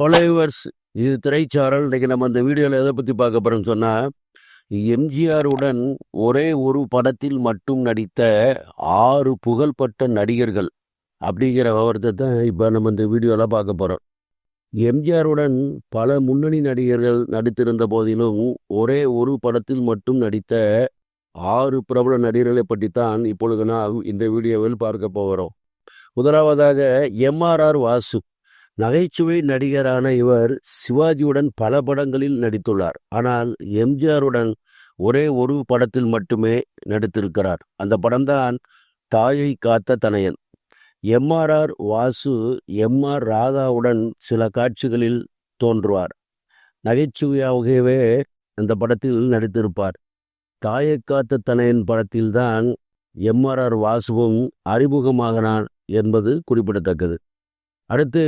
Followers இது திரைச்சாரல். இன்றைக்கி நம்ம அந்த வீடியோவில் எதை பற்றி பார்க்க போகிறோம்னு சொன்னால் எம்ஜிஆருடன் ஒரே ஒரு படத்தில் மட்டும் நடித்த ஆறு புகழ்பெற்ற நடிகர்கள் அப்படிங்கிற விவரத்தை தான் இப்போ நம்ம இந்த வீடியோவில் பார்க்க போகிறோம் எம்ஜிஆருடன் பல முன்னணி நடிகர்கள் நடித்திருந்த போதிலும் ஒரே ஒரு படத்தில் மட்டும் நடித்த ஆறு பிரபல நடிகர்களை பற்றித்தான் இப்பொழுது நான் இந்த வீடியோவில் பார்க்க போகிறோம். முதலாவதாக எம்ஆர்ஆர் வாசு. நகைச்சுவை நடிகரான இவர் சிவாஜியுடன் பல படங்களில் நடித்துள்ளார். ஆனால் எம்ஜிஆருடன் ஒரே ஒரு படத்தில் மட்டுமே நடித்திருக்கிறார். அந்த படம்தான் தாயை காத்த தனையன். எம்ஆர்ஆர் வாசு எம்ஆர் ராதாவுடன் சில காட்சிகளில் தோன்றுவார். நகைச்சுவையாகவே அந்த படத்தில் நடித்திருப்பார். தாயை காத்த தனையன் படத்தில்தான் எம்ஆர்ஆர் வாசுவும் அறிமுகமாகனார் என்பது குறிப்பிடத்தக்கது. அடுத்து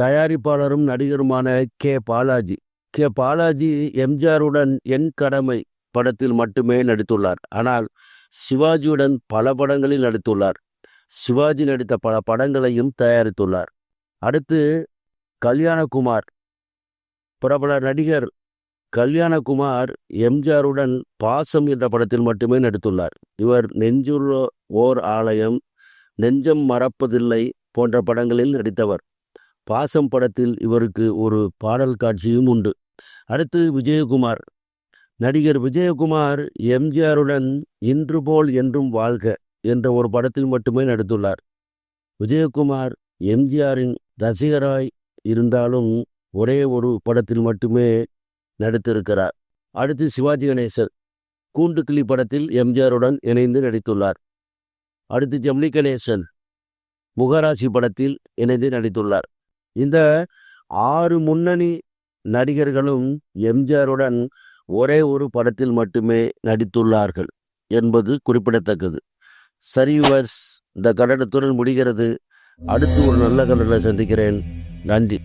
தயாரிப்பாளரும் நடிகருமான கே. பாலாஜி. கே. பாலாஜி எம்ஜிஆருடன் என் கடமை படத்தில் மட்டுமே நடித்துள்ளார். ஆனால் சிவாஜியுடன் பல படங்களில் நடித்துள்ளார். சிவாஜி நடித்த பல படங்களையும் தயாரித்துள்ளார். அடுத்து கல்யாணகுமார். பிரபல நடிகர் கல்யாணகுமார் எம்ஜிஆருடன் பாசம் என்ற படத்தில் மட்டுமே நடித்துள்ளார். இவர் நெஞ்சுள்ள ஓர் ஆலயம் நெஞ்சம் மறப்பதில்லை போன்ற படங்களில் நடித்தவர். பாசம் படத்தில் இவருக்கு ஒரு பாடல் காட்சியும் உண்டு. அடுத்து விஜயகுமார். நடிகர் விஜயகுமார் எம்ஜிஆருடன் இன்று போல் என்றும் வாழ்க என்ற ஒரு படத்தில் மட்டுமே நடித்துள்ளார். விஜயகுமார் எம்ஜிஆரின் ரசிகராய் இருந்தாலும் ஒரே ஒரு படத்தில் மட்டுமே நடித்திருக்கிறார். அடுத்து சிவாஜி கணேசன். கூண்டுக்கிளி படத்தில் எம்ஜிஆருடன் இணைந்து நடித்துள்ளார். அடுத்து ஜம்லி கணேசன். முகராசி படத்தில் இணைந்து நடித்துள்ளார். இந்த ஆறு முன்னணி நடிகர்களும் எம்ஜிஆருடன் ஒரே ஒரு படத்தில் மட்டுமே நடித்துள்ளார்கள் என்பது குறிப்பிடத்தக்கது. சரிவர்ஸ் இந்த கட்டடத்துடன் முடிகிறது. அடுத்து ஒரு நல்ல கன்னடத்தை சந்திக்கிறேன். நன்றி.